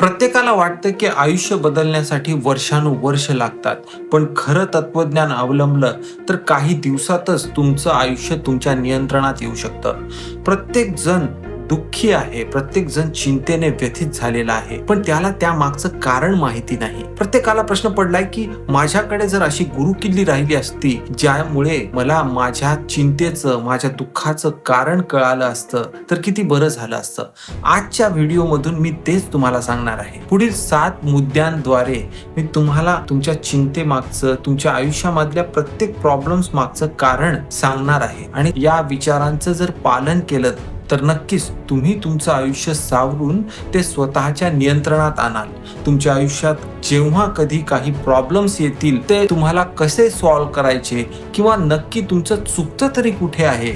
प्रत्येकाला वाटतं की आयुष्य बदलण्यासाठी वर्षानुवर्ष लागतात. पण खरं तत्वज्ञान अवलंबलं तर काही दिवसातच तुमचं आयुष्य तुमच्या नियंत्रणात येऊ शकतं. प्रत्येक जण दुःखी आहे. प्रत्येक जण चिंतेने व्यथित झालेला आहे. पण त्याला त्या मागचं कारण माहिती नाही. प्रत्येकाला प्रश्न पडलाय की माझ्याकडे जर अशी गुरुकिल्ली राहिली असती ज्यामुळे मला माझ्या चिंतेचं माझ्या दुःखाचं कारण कळालं असतं तर किती बरं झालं असतं? आजच्या व्हिडिओमधून मी तेच तुम्हाला सांगणार आहे. पुढील सात मुद्द्यांद्वारे मी तुम्हाला तुमच्या चिंतेमागचं तुमच्या आयुष्यामधल्या प्रत्येक प्रॉब्लेम्स मागचं कारण सांगणार आहे. आणि या विचारांचं जर पालन केलं तर नक्कीच तुम्ही तुमचं आयुष्य सावरून ते स्वतःच्या नियंत्रणात आणाल. तुमच्या आयुष्यात जेव्हा कधी काही प्रॉब्लेम्स येतील ते तुम्हाला कसे सॉल्व्ह करायचे किंवा नक्की तुमचं चुकतं तरी कुठे आहे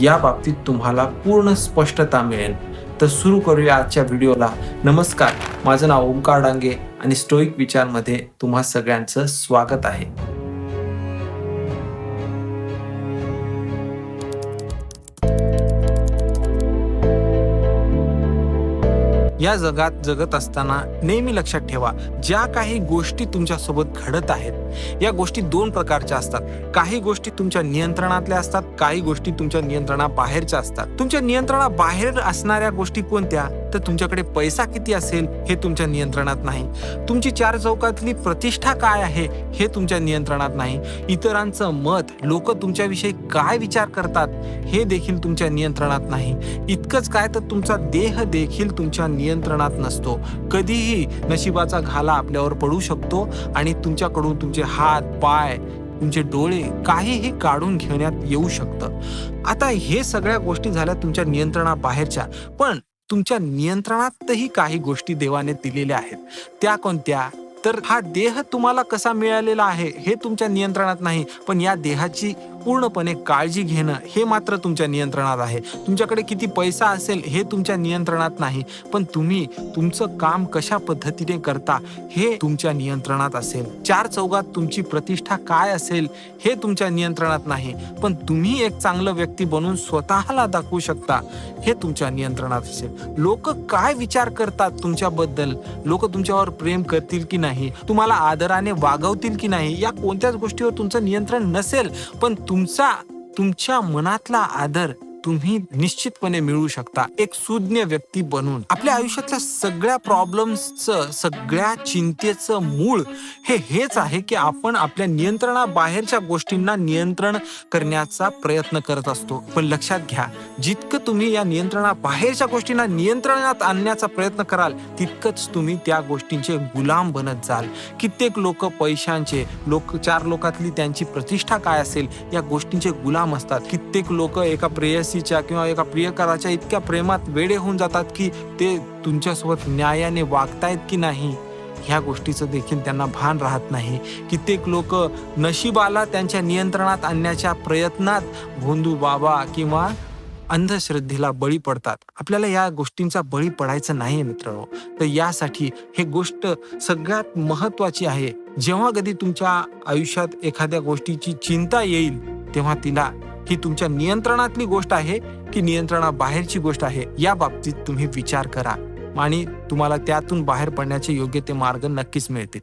या बाबतीत तुम्हाला पूर्ण स्पष्टता मिळेल. तर सुरू करूया आजच्या व्हिडिओला. नमस्कार माझं नाव ओंकार डांगे आणि स्टोईक विचारमध्ये तुम्हा सगळ्यांचं स्वागत आहे. या जगात जगत असताना नेहमी लक्षात ठेवा ज्या काही गोष्टी तुमच्यासोबत घडत आहेत या गोष्टी दोन प्रकारच्या असतात. काही गोष्टी तुमच्या नियंत्रणातल्या असतात काही गोष्टी तुमच्या नियंत्रणाबाहेरच्या असतात. तुमच्या नियंत्रणाबाहेर असणाऱ्या गोष्टी कोणत्या? तर तुमच्याकडे पैसा किती असेल हे तुमच्या नियंत्रणात नाही. तुमची चार चौकातली प्रतिष्ठा काय आहे हे तुमच्या नियंत्रणात नाही. इतरांचं मत लोक तुमच्याविषयी काय विचार करतात हे देखील तुमच्या नियंत्रणात नाही. इतकंच काय तर तुमचा देह देखील तुमच्या नियंत्रणात नसतो. कधीही नशिबाचा घाला आपल्यावर पडू शकतो आणि तुमच्याकडून तुमचे हात पाय तुमचे डोळे काहीही काढून घेण्यात येऊ शकतं. आता हे सगळ्या गोष्टी झाल्या तुमच्या नियंत्रणाबाहेरच्या. पण तुमच्या नियंत्रणातही काही गोष्टी देवाने दिलेल्या आहेत. त्या कोणत्या? तर हा देह तुम्हाला कसा मिळालेला आहे हे तुमच्या नियंत्रणात नाही पण या देहाची पूर्णपणे काळजी घेणं हे मात्र तुमच्या नियंत्रणात आहे. तुमच्याकडे किती पैसा असेल हे तुमच्या नियंत्रणात नाही. पण तुम्ही तुमचं काम कशा पद्धतीने करता हे तुमच्या नियंत्रणात असेल. चार चौघात तुमची प्रतिष्ठा काय असेल हे तुमच्या नियंत्रणात नाही. पण तुम्ही एक चांगलं व्यक्ती बनून स्वतःला दाखवू शकता हे तुमच्या नियंत्रणात असेल. लोक काय विचार करतात तुमच्याबद्दल? लोक तुमच्यावर प्रेम करतील की नाही? तुम्हाला आदराने वागवतील की नाही? या कोणत्याच गोष्टीवर तुमचं नियंत्रण नसेल. पण तुमचा तुमच्या मनातला आदर तुम्ही निश्चितपणे मिळवू शकता एक सुज्ञ व्यक्ती बनून. आपल्या आयुष्यातल्या सगळ्या प्रॉब्लेम्सचं सगळ्या चिंतेचं मूळ हे हेच आहे की आपण आपल्या नियंत्रणाबाहेरच्या गोष्टींना नियंत्रण करण्याचा प्रयत्न करत असतो. पण लक्षात घ्या जितकं तुम्ही या नियंत्रणाबाहेरच्या गोष्टींना नियंत्रणात आणण्याचा प्रयत्न कराल तितकंच तुम्ही त्या गोष्टींचे गुलाम बनत जाल. कित्येक लोक पैशांचे लोक चार लोकातली त्यांची प्रतिष्ठा काय असेल या गोष्टींचे गुलाम असतात. कित्येक लोक एका प्रेयसीच्या किंवा एका प्रियकराच्या इतक्या प्रेमात वेडे होऊन जातात की ते तुमच्यासोबत न्यायाने वागतायत की नाही ह्या गोष्टीचं देखील त्यांना भान राहत नाही. कित्येक लोक नशिबाला त्यांच्या नियंत्रणात आणण्याच्या प्रयत्नात भोंदू बाबा किंवा अंधश्रद्धेला बळी पडतात. आपल्याला या गोष्टींचा बळी पडायचं नाही मित्रांनो. तर यासाठी हे गोष्ट सगळ्यात महत्वाची आहे. जेव्हा कधी तुमच्या आयुष्यात एखाद्या गोष्टीची चिंता येईल तेव्हा तिला ही तुमच्या नियंत्रणातली गोष्ट आहे की नियंत्रणाबाहेरची गोष्ट आहे या बाबतीत तुम्ही विचार करा. आणि तुम्हाला त्यातून बाहेर पडण्याचे योग्य ते मार्ग नक्कीच मिळतील.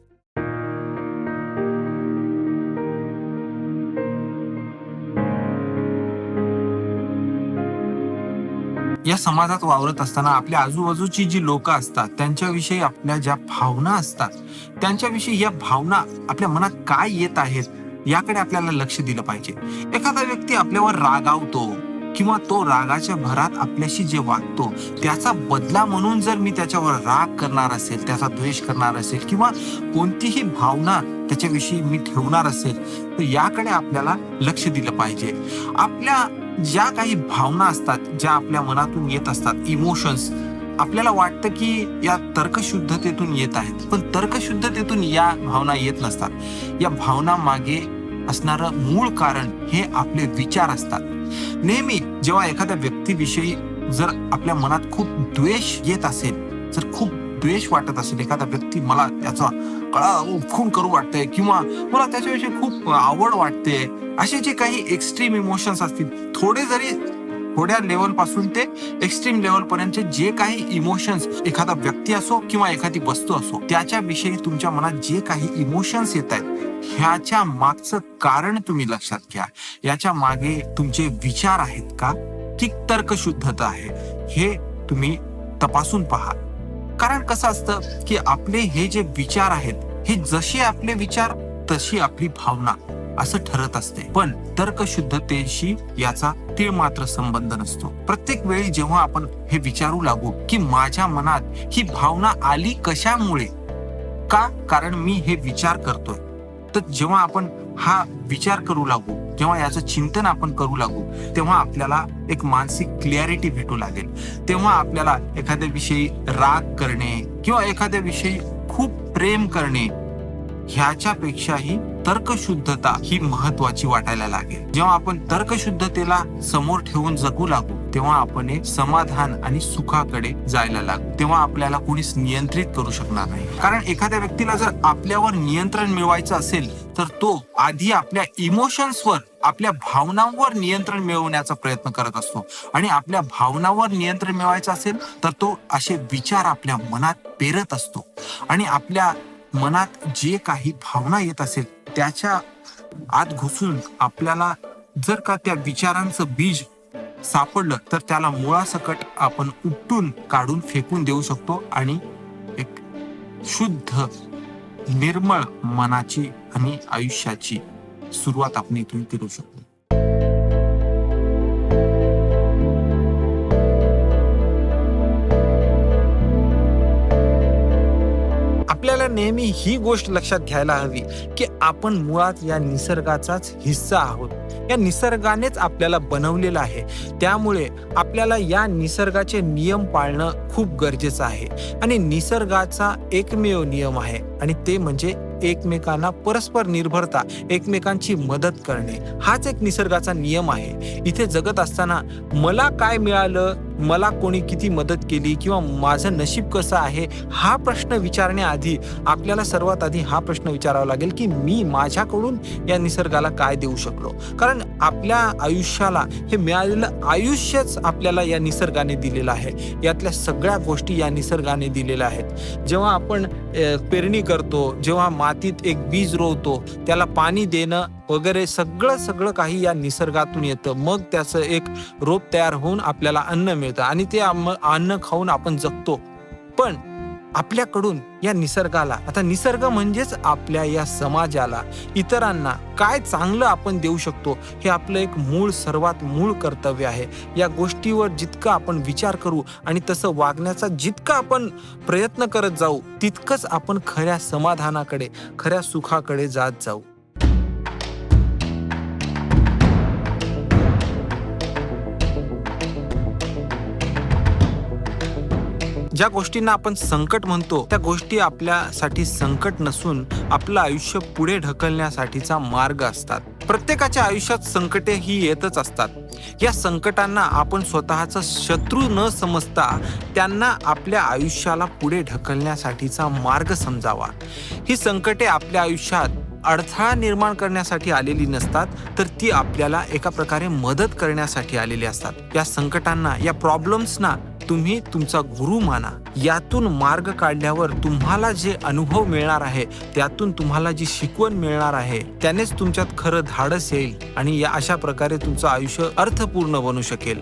या समाजात वावरत असताना आपल्या आजूबाजूची जी लोक असतात त्यांच्याविषयी आपल्या ज्या भावना असतात त्यांच्याविषयी या भावना आपल्या मनात काय येत आहेत याकडे आपल्याला लक्ष दिलं पाहिजे. एखादा व्यक्ती आपल्यावर रागावतो किंवा तो रागाच्या भरात आपल्याशी जे वागतो त्याचा बदला म्हणून जर मी त्याच्यावर राग करणार असेल त्याचा द्वेष करणार असेल किंवा कोणतीही भावना त्याच्याविषयी मी ठेवणार असेल तर याकडे आपल्याला लक्ष दिलं पाहिजे. आपल्या ज्या काही भावना असतात ज्या आपल्या मनातून येत असतात इमोशन्स आपल्याला वाटतं की या तर्कशुद्धतेतून येत आहेत. पण तर्कशुद्धतेतून या भावना येत नसतात. या भावना मागे असणारं मूळ कारण हे आपले विचार असतात. नेहमी जेव्हा एखाद्या व्यक्तीविषयी जर आपल्या मनात खूप द्वेष येत असेल जर खूप द्वेष वाटत असेल एखादा व्यक्ती मला त्याचा कळा खून करू वाटतंय किंवा मला त्याच्याविषयी खूप आवड वाटते असे जे काही एक्स्ट्रीम इमोशन्स असतील थोडे जरी थोड्या लेवलपासून ते एक्स्ट्रीम लेवल पर्यंत जे काही इमोशन्स एखादा व्यक्ती असो किंवा एखादी वस्तू असो त्याच्याविषयी तुमच्या मनात जे काही इमोशन्स येत आहेत ह्याच्या मागचं कारण तुम्ही लक्षात घ्या. याच्या मागे तुमचे विचार आहेत का? की तर्कशुद्धता आहे. हे तुम्ही तपासून पहा. कारण कसं असतं की आपले हे जे विचार आहेत हे जसे आपले विचार तशी आपली भावना असं ठरत असते. पण तर्कशुद्धतेशी याचा तीळ मात्र संबंध नसतो. प्रत्येक वेळी जेव्हा आपण हे विचारू लागू की माझ्या मनात ही भावना आली कशामुळे? का? कारण मी हे विचार करतोय. तर जेव्हा आपण हा विचार करू लागू जेव्हा याचं चिंतन आपण करू लागू तेव्हा आपल्याला एक मानसिक क्लिअरिटी भेटू लागेल. तेव्हा आपल्याला एखाद्या विषयी राग करणे किंवा एखाद्या विषयी खूप प्रेम करणे ह्याच्यापेक्षाही तर्कशुद्धता ही महत्वाची वाटायला लागेल. जेव्हा आपण तर्कशुद्धतेला समोर ठेवून जगू लागू तेव्हा आपण हे समाधान आणि सुखाकडे जायला लागू. तेव्हा आपल्याला कोणीच नियंत्रित करू शकणार नाही. कारण एखाद्या व्यक्तीला जर आपल्यावर नियंत्रण मिळवायचं असेल तर तो आधी आपल्या इमोशन्सवर आपल्या भावनांवर नियंत्रण मिळवण्याचा प्रयत्न करत असतो. आणि आपल्या भावनावर नियंत्रण मिळवायचं असेल तर तो असे विचार आपल्या मनात पेरत असतो. आणि आपल्या मनात जे काही भावना येत असेल त्याच्या आत घुसून आपल्याला जर का त्या विचारांचं बीज सापडलं तर त्याला मुळासकट आपण उपटून काढून फेकून देऊ शकतो आणि एक शुद्ध निर्मळ मनाची आणि आयुष्याची सुरुवात आपण इथून करू शकतो. आपल्याला नेहमी ही गोष्ट लक्षात घ्यायला हवी की आपण मुळात या निसर्गाचाच हिस्सा आहोत. या निसर्गानेच आपल्याला बनवलेलं आहे. त्यामुळे आपल्याला या निसर्गाचे नियम पाळणं खूप गरजेचं आहे. आणि निसर्गाचा एकमेव नियम आहे. आणि ते म्हणजे एकमेकांना परस्पर निर्भरता एकमेकांची मदत करणे. हाच एक निसर्गाचा नियम आहे. इथे जगत असताना मला काय मिळालं? मला कोणी किती मदत केली किंवा माझं नशीब कसं आहे हा प्रश्न विचारण्याआधी आपल्याला सर्वात आधी हा प्रश्न विचारावा लागेल की मी माझ्याकडून या निसर्गाला काय देऊ शकलो? कारण आपल्या आयुष्याला हे मिळालेलं आयुष्यच आपल्याला या निसर्गाने दिलेलं आहे. यातल्या सगळ्या गोष्टी या निसर्गाने दिलेल्या आहेत. जेव्हा आपण पेरणी करतो जेव्हा मातीत एक बीज रोवतो त्याला पाणी देणं वगैरे सगळं सगळं काही या निसर्गातून येतं. मग त्याचं एक रोप तयार होऊन आपल्याला अन्न मिळतं आणि ते आम- अन्न खाऊन आपण जगतो. पण आपल्याकडून या निसर्गाला. आता निसर्ग म्हणजेच आपल्या या समाजाला इतरांना काय चांगलं आपण देऊ शकतो हे आपलं एक मूळ सर्वात मूळ कर्तव्य आहे. या गोष्टीवर जितकं आपण विचार करू आणि तसं वागण्याचा जितका आपण प्रयत्न करत जाऊ तितकंच आपण खऱ्या समाधानाकडे खऱ्या सुखाकडे जात जाऊ. ज्या गोष्टींना आपण संकट म्हणतो त्या गोष्टी आपल्यासाठी संकट नसून आपलं आयुष्य पुढे ढकलण्यासाठीचा मार्ग असतात. प्रत्येकाच्या आयुष्यात संकटे ही येतच असतात. या संकटांना आपण स्वतःचा शत्रू न समजता त्यांना आपल्या आयुष्याला पुढे ढकलण्यासाठीचा मार्ग समजावा. ही संकटे आपल्या आयुष्यात अडथळा निर्माण करण्यासाठी आलेली नसतात तर ती आपल्याला एका प्रकारे मदत करण्यासाठी आलेली असतात. या संकटांना या प्रॉब्लेम्सना तुम्ही तुमचा गुरु माना. यातून मार्ग काढल्यावर तुम्हाला जे अनुभव मिळणार आहे त्यातून तुम्हाला जी शिकवण मिळणार आहे त्यानेच तुमच्यात खरं धाडस येईल आणि या अशा प्रकारे तुमचं आयुष्य अर्थपूर्ण बनू शकेल.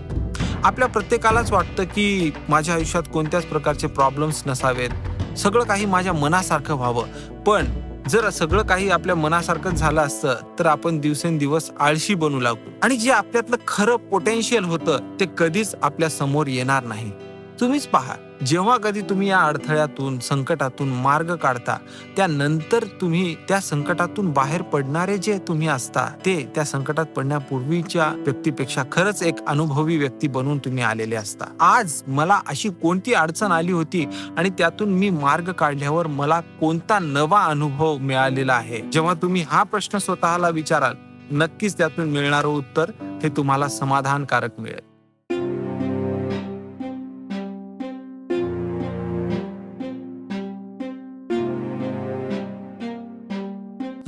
आपल्या प्रत्येकालाच वाटतं की माझ्या आयुष्यात कोणत्याच प्रकारचे प्रॉब्लेम्स नसावेत. सगळं काही माझ्या मनासारखं व्हावं. पण जर सगळं काही आपल्या मनासारखं झालं असतं तर आपण दिवसेंदिवस आळशी बनू लागू. आणि जे आपल्यातलं खरं पोटेन्शियल होतं ते कधीच आपल्यासमोर येणार नाही. तुम्हीच पहा. जेव्हा कधी तुम्ही या अडथळ्यातून संकटातून मार्ग काढता त्यानंतर तुम्ही त्या संकटातून बाहेर पडणारे जे तुम्ही असता ते त्या संकटात पडण्यापूर्वीच्या व्यक्तीपेक्षा खरंच एक अनुभवी व्यक्ती बनून तुम्ही आलेले असता. आज मला अशी कोणती अडचण आली होती आणि त्यातून मी मार्ग काढल्यावर मला कोणता नवा अनुभव मिळालेला आहे? जेव्हा तुम्ही हा प्रश्न स्वतःला विचाराल नक्कीच त्यातून मिळणारं उत्तर हे तुम्हाला समाधानकारक मिळेल.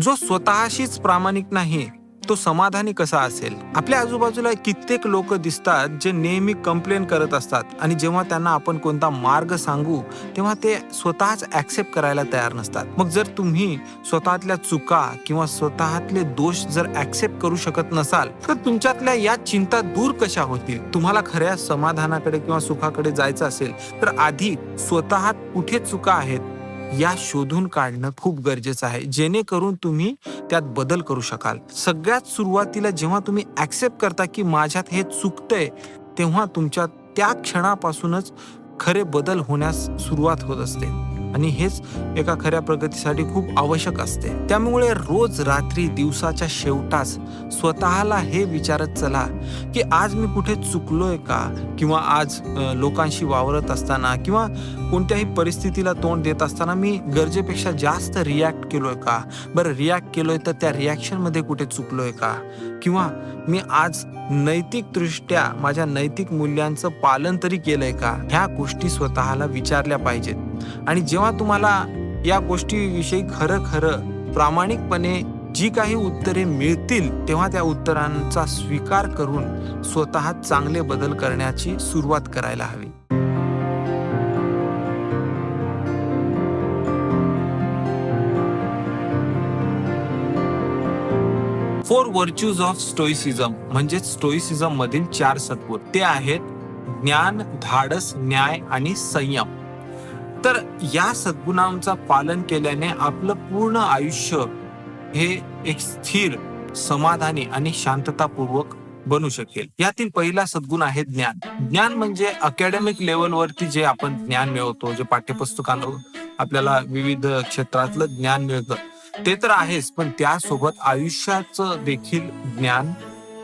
जो स्वतःशीच प्रामाणिक नाही तो समाधानी कसा असेल? आपल्या आजूबाजूला कित्येक लोक दिसतात जे नेहमी कंप्लेन करत असतात आणि जेव्हा त्यांना आपण कोणता मार्ग सांगू तेव्हा ते स्वतःच ऍक्सेप्ट करायला तयार नसतात. मग जर तुम्ही स्वतःतल्या चुका किंवा स्वतःतले दोष जर ऍक्सेप्ट करू शकत नसाल तर तुमच्यातल्या या चिंता दूर कशा होतील? तुम्हाला खऱ्या समाधानाकडे किंवा सुखाकडे जायचं असेल तर आधी स्वतः कुठे चुका आहेत या शोधून काढणं खूप गरजेचं आहे. जेणेकरून तुम्ही त्यात बदल करू शकाल. सगळ्यात सुरुवातीला जेव्हा तुम्ही ऍक्सेप्ट करता की माझ्यात हे चुकतंय तेव्हा तुमच्या त्या क्षणापासूनच खरे बदल होण्यास सुरुवात होत असते. आणि हेच एका खऱ्या प्रगतीसाठी खूप आवश्यक असते. त्यामुळे रोज रात्री दिवसाच्या शेवटास स्वतःला हे विचारत चला की आज मी कुठे चुकलोय का? किंवा आज लोकांशी वावरत असताना किंवा कोणत्याही परिस्थितीला तोंड देत असताना मी गरजेपेक्षा जास्त रिॲक्ट केलोय का? बरं रिॲक्ट केलोय तर त्या रिॲक्शनमध्ये कुठे चुकलोय का? किंवा मी आज नैतिकदृष्ट्या माझ्या नैतिक मूल्यांचं पालन तरी केलंय का? ह्या गोष्टी स्वतःला विचारल्या पाहिजेत. आणि जेव्हा तुम्हाला या गोष्टीविषयी खरं खरं प्रामाणिकपणे जी काही उत्तरे मिळतील तेव्हा त्या उत्तरांचा स्वीकार करून स्वतः चांगले बदल करण्याची सुरुवात करायला हवी. फोर वर्च्यूज ऑफ स्टोइसिझम म्हणजे स्टोइसिझम मधील चार सत्व ते आहेत ज्ञान धाडस न्याय आणि संयम. तर या सद्गुणांचा पालन केल्याने आपलं पूर्ण आयुष्य हे एक स्थिर समाधानी आणि शांततापूर्वक बनू शकेल. यातील पहिला सद्गुण आहे ज्ञान. ज्ञान म्हणजे अकॅडमिक लेवलवरती जे आपण ज्ञान मिळवतो जे पाठ्यपुस्तकांवर आपल्याला विविध क्षेत्रातलं ज्ञान मिळतं ते तर आहेच पण त्यासोबत आयुष्याचं देखील ज्ञान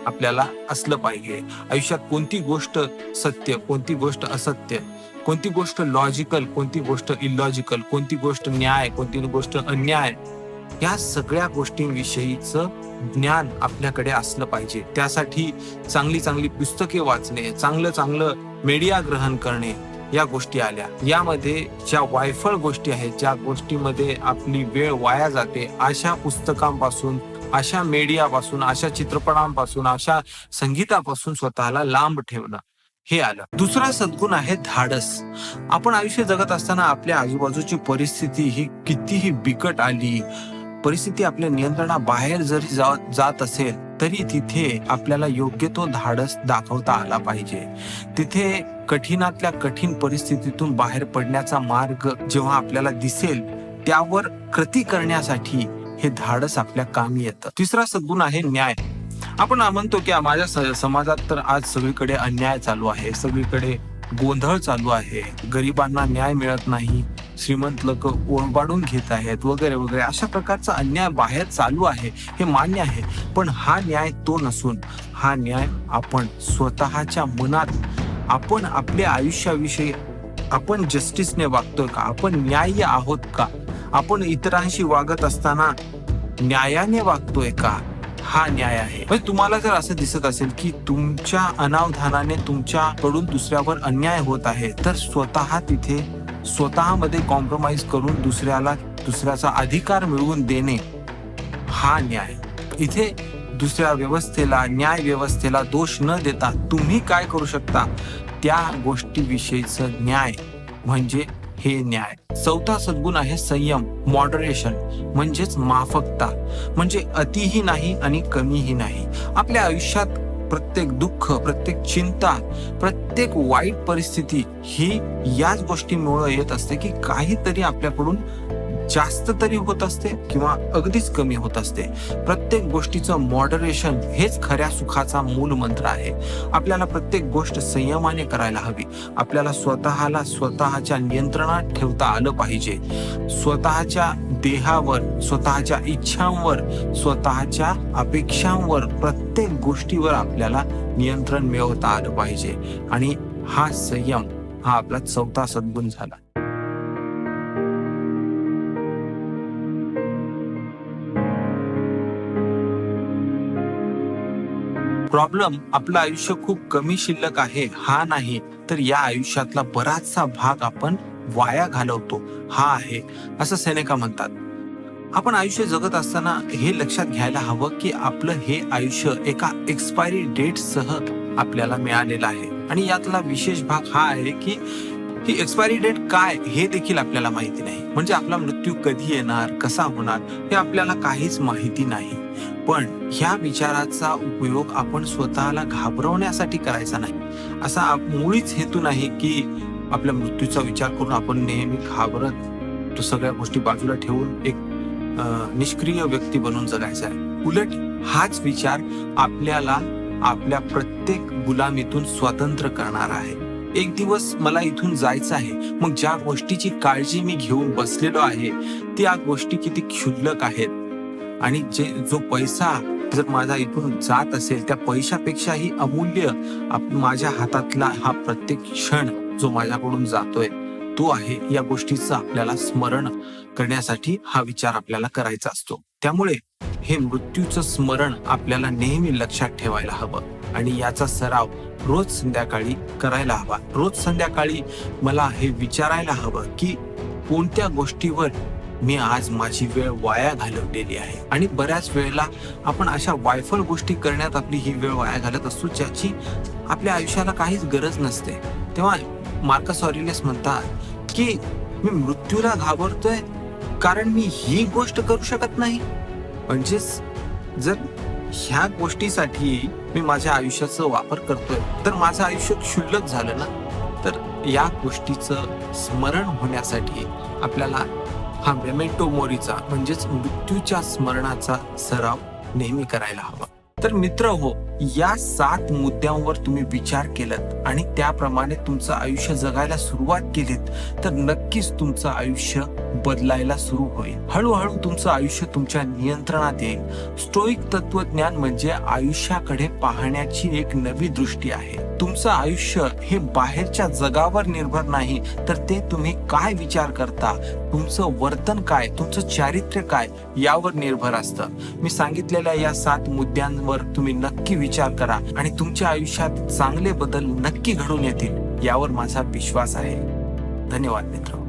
आपल्याला असलं पाहिजे. आयुष्यात कोणती गोष्ट सत्य कोणती गोष्ट असत्य कोणती गोष्ट लॉजिकल कोणती गोष्ट इलॉजिकल कोणती गोष्ट न्याय कोणती गोष्ट अन्याय या सगळ्या गोष्टींविषयीचं ज्ञान आपल्याकडे असलं पाहिजे. त्यासाठी चांगली चांगली पुस्तके वाचणे चांगलं चांगलं मीडिया ग्रहण करणे या गोष्टी आल्या. यामध्ये ज्या वायफळ गोष्टी आहेत ज्या गोष्टीमध्ये आपली वेळ वाया जाते अशा पुस्तकांपासून अशा मीडियापासून अशा चित्रपटांपासून अशा संगीतापासून स्वतःला लांब ठेवणं. हे आलं. दुसरा सद्गुण आहे धाडस. आपण आयुष्य जगत असताना आपल्या आजूबाजूची परिस्थिती ही कितीही बिकट आली परिस्थिती आपल्या नियंत्रणाबाहेर जरी जा- जात असेल तरी तिथे आपल्याला योग्य तो धाडस दाखवता आला पाहिजे. तिथे कठीणातल्या कठीण परिस्थितीतून बाहेर पडण्याचा मार्ग जेव्हा आपल्याला दिसेल त्यावर कृती करण्यासाठी हे धाडस आपल्या कामी येतं. तिसरा सद्गुण आहे न्याय. आपण म्हणतो की माझ्या स- समाजात तर आज सगळीकडे अन्याय चालू आहे सगळीकडे गोंधळ चालू आहे गरिबांना न्याय मिळत नाही श्रीमंत लोक ओरबाडून घेत आहेत वगैरे वगैरे. अशा प्रकारचा अन्याय बाहेर चालू आहे हे मान्य आहे. पण हा न्याय तो नसून हा न्याय आपण स्वतःच्या मनात आपण आपल्या आयुष्याविषयी आपण जस्टिसने वागतोय का? आपण न्याय्य आहोत का? आपण इतरांशी वागत असताना न्यायाने वागतोय का? हा न्याय आहे. म्हणजे तुम्हाला जर असं दिसत असेल की तुमच्या अनावधानाने तुमच्याकडून दुसऱ्यावर अन्याय होत आहे तर स्वतः तिथे स्वतःमध्ये कॉम्प्रोमाइज करून दुसऱ्याला दुसऱ्याचा अधिकार मिळवून देणे हा न्याय. इथे दुसऱ्या व्यवस्थेला न्याय व्यवस्थेला दोष न देता तुम्ही काय करू शकता? त्या गोष्टीविषयीचं न्याय. म्हणजे हे न्याय. चौथा सद्गुण आहे संयम मॉडरेशन म्हणजेच माफकता. म्हणजे अतिही नाही आणि कमीही नाही. आपल्या आयुष्यात प्रत्येक दुःख प्रत्येक चिंता प्रत्येक वाईट परिस्थिती ही याच गोष्टीमुळे येत असते की काहीतरी आपल्याकडून जास्त तरी होत असते किंवा अगदीच कमी होत असते. प्रत्येक गोष्टीचं मॉडरेशन हेच खऱ्या सुखाचा मूल मंत्र आहे. आपल्याला प्रत्येक गोष्ट संयमाने करायला हवी. आपल्याला स्वतःला स्वतःच्या नियंत्रणात ठेवता आलं पाहिजे. स्वतःच्या देहावर स्वतःच्या इच्छांवर स्वतःच्या अपेक्षांवर प्रत्येक गोष्टीवर आपल्याला नियंत्रण मिळवता आलं पाहिजे. आणि हा संयम हा आपला चौथा सद्गुण झाला. प्रॉब्लेम आपलं आयुष्य खूप कमी शिल्लक आहे हा नाही. तर या आयुष्यातला बराचसा भाग आपण वाया घालवतो हा आहे असं सेनेका म्हणतात. आपण आयुष्य जगत असताना हे लक्षात घ्यायला हवं की आपलं हे आयुष्य एका एक्सपायरी डेट सह आपल्याला मिळालेलं आहे. आणि यातला विशेष भाग हा आहे की ही एक्सपायरी डेट काय हे देखील आपल्याला माहिती नाही. म्हणजे आपला मृत्यू कधी येणार कसा होणार हे आपल्याला काहीच माहिती नाही. पण ह्या विचाराचा उपयोग आपण स्वतःला घाबरवण्यासाठी करायचा नाही. असा मुळीच हेतू नाही की आपल्या मृत्यूचा विचार करून आपण नेहमी घाबरत तो सगळ्या गोष्टी बाजूला ठेवून एक निष्क्रिय व्यक्ती बनून जगायचा आहे. उलट हाच विचार आपल्याला आपल्या प्रत्येक गुलामीतून स्वतंत्र करणार आहे. एक दिवस मला इथून जायचं आहे. मग ज्या गोष्टीची काळजी मी घेऊन बसलेलो आहे त्या गोष्टी किती क्षुल्लक आहेत. आणि जे जो पैसा जर माझा इथून जात असेल त्या पैशापेक्षाही अमूल्य माझ्या हातातला हा प्रत्येक क्षण जो माझ्याकडून जातोय तो आहे या गोष्टीचं आपल्याला स्मरण करण्यासाठी हा विचार आपल्याला करायचा असतो. त्यामुळे हे मृत्यूचं स्मरण आपल्याला नेहमी लक्षात ठेवायला हवं आणि याचा सराव रोज संध्याकाळी करायला हवा. रोज संध्याकाळी मला हे विचारायला हवं की कोणत्या गोष्टीवर मी आज माझी वेळ वाया घालवलेली आहे. आणि बऱ्याच वेळेला आपण अशा वायफळ गोष्टी करण्यात आपली ही वेळ वाया घालत असतो ज्याची आपल्या आयुष्याला काहीच गरज नसते. तेव्हा मार्कस ऑरिलियस म्हणतात की मी मृत्यूला घाबरतोय कारण मी ही गोष्ट करू शकत नाही. म्हणजेच जर ह्या गोष्टीसाठी मी माझ्या आयुष्याचा वापर करतोय तर माझं आयुष्य क्षुल्लक झालं ना? तर या गोष्टीचं स्मरण होण्यासाठी आपल्याला हा मेमेंटो मोरीचा म्हणजेच मृत्यूच्या स्मरणाचा सराव नेहमी करायला हवा. तर मित्र हो या सात मुद्द्यांवर तुम्ही विचार केलात आणि त्याप्रमाणे तुमचं आयुष्य जगायला सुरुवात केलीत तर नक्कीच तुमचं आयुष्य बदलायला सुरू होईल. हळूहळू तुमचं आयुष्य तुमच्या नियंत्रणात येईल. स्टोईक तत्वज्ञान म्हणजे आयुष्याकडे पाहण्याची एक नवी दृष्टी आहे. तुमचं आयुष्य हे बाहेरच्या जगावर निर्भर नाही तर ते तुम्ही काय विचार करता? तुमचं वर्तन काय? तुमचं चारित्र्य काय? यावर निर्भर असतं. मी सांगितलेल्या या सात मुद्द्यांवर तुम्ही नक्की विचार करा आणि तुमच्या आयुष्यात चांगले बदल नक्की घडून येतील यावर माझा विश्वास आहे. धन्यवाद मित्र.